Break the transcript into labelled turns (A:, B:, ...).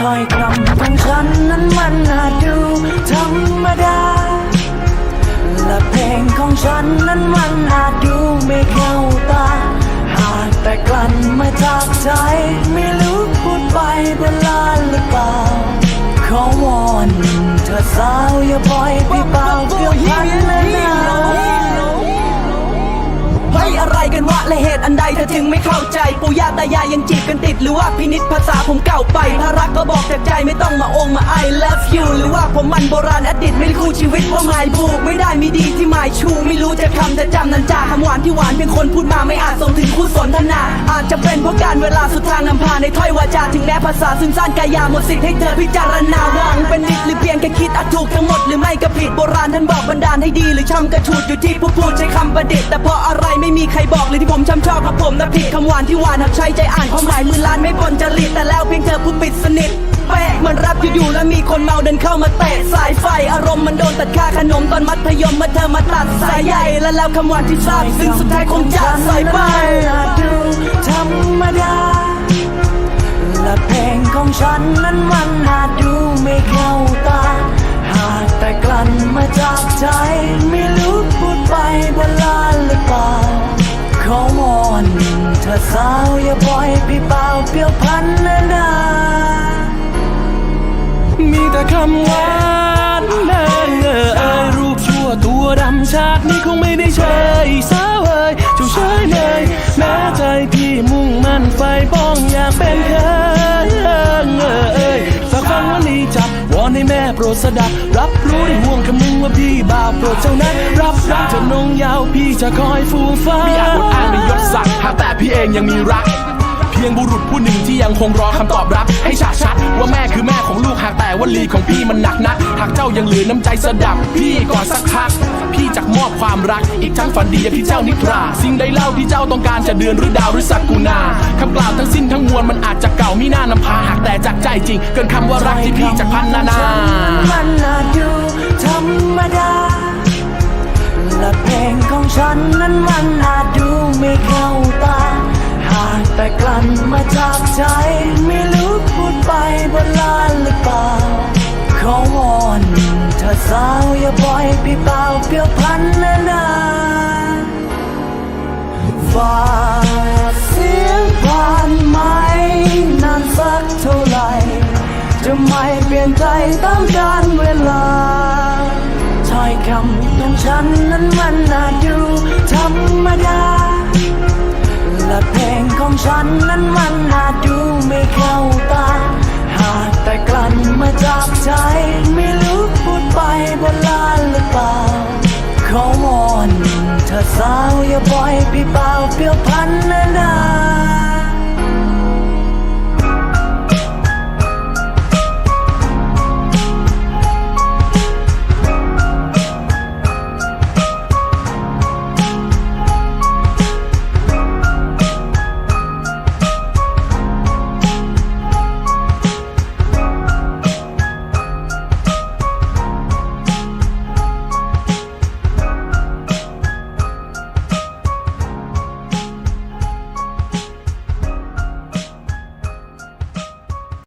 A: ถ้อยคำของฉันนั้นมันน่าดูธรรมดา และเพลงของฉันนั้นมันอาจดูไม่เข้าตา หากแต่กลั่นมาจากใจไม่รู้พูดไปบนลานหรือเปล่า ขอวอนเธอสาวอย่าปล่อยพี่เปล่าเกี่ยวพันเลย
B: กันวะและเหตุอันใดเธอถึงไม่เข้าใจปู่ย่าตายายยังจีบกันติดหรือว่าพินิษภาษาผมเก่าไปถ้ารักก็บอกจากใจไม่ต้องมาองมาไอ love you หรือว่าผมมันโบราณอดีตไม่ คู่ชีวิตว่าหมายบูกไม่ได้มีดีที่หมายชู ไม่รู้จะคำจะจำนันจาคำหวานที่หวานเพียงคนพูดมาไม่อาจส่งถึงคู่สนทนา อาจจะเป็นเพราะการเวลาสุดทางนำพาในถ้อยวาจาถึงแม้ภาษาซึ่งสั้นกายาหมดสิทธิ์ให้เธอพิจารณาหวังเป็นนิดหรือเพียงแค่คิดอาจถูกทั้งหมดหรือไม่ก็ผิดโบราณท่านบอกบันดาลให้ดีหรือช้ำกระชูดอยู่ที่ผู้พูดใช้คำประดิษฐ์แต่เพราะอะไรไม่มีใครบอกเลยที่ผมช้ำชอบกับผมนะผิดคำหวานที่หวานหักใช้ใจอ่านความหมายมือล้านไม่ปนจริตแต่แล้วเพียงเธอผู้ปิดสนิท เป๊ะมือนรับอยู่ๆแล้วมีคนเมาเดินเข้ามาเตะสายไฟ อารมณ์มันโดนตัดค่าขนมตอนมัธยมเมื่อเธอมาตัดสายใยและแล้วคำหวานที่ทราบซึ่งสุดท้ายคงจะใส่ไป
A: อาดูธรรมดาและเพลงของฉันนั้นมันอาจดูไม่เข้าตา หากแต่กลั่นมาจากใจ ไม่รู้พูดไปบนลานหรือเปล่าขอวอนเธอสาวอย่าปล่อยพี่เปล่าเปลี่ยวพันนะนา
C: แต่คำหวานแม่เออเอยรูปชั่วตัวดำชาตินี้คงไม่ได้เชยสาวเอยจ้าเชยเมยแม้ใจพี่มุ่งมั่นไฟป้องอยากเป็นเคยเออเอยฝากฟังวันนี้จับวอนให้แม่โปรดสดับ รับรู้ในห่วงคำนึงว่าพี่บาวโปรดเจ้านั้นรับรักจะนงยาวพี่จะคอยฟูฟ้า
D: ไม่อาจอดอ้างในยศศักดิ์หากแต่พี่เองยังมีรัก ยงบุรุษผู้หนึ่งที่ยังคงรอคำตอบรับ ให้ฉาชัดว่าแม่คือแม่ของลูกหากแต่ว่าลีของพี่มันหนักนักหากเจ้ายังเหลือน้ำใจสดับ พี่ก่อนสักพัก พี่จักมอบความรัก อีกทั้งฝันดีย่างที่เจ้านิทรา สิ่งใดเล่าที่เจ้าต้องการจะเดือนหรือดาวหรือสักกุณาคำกล่าวทั้งสิ้นทั้งมวลมันอาจจะเก่ามีหน้านำพาหากแต่จากใจจริง เกินคำว่ารักที่พี่จักพันนานา
A: มันน่าดูธรรมดาและเพลงของฉันนั้นมันอาจ พี่เปล่าเปลี่ยวพันนานาฝากเสียงผ่านไหมนานสักเท่าไหร่ จะไม่เปลี่ยนใจต้องการเวลาถ้อยคำของฉันนั้นมันน่าดูธรรมดา และเพลงของฉันนั้นมันน่าดูไม่เข้าตา หากแต่กลั่นมาจากใจไม่ รือเปล่าขอวอนเธอสาวอย่าปล่อยพี่เปล่าเปลี่ยวพันนานา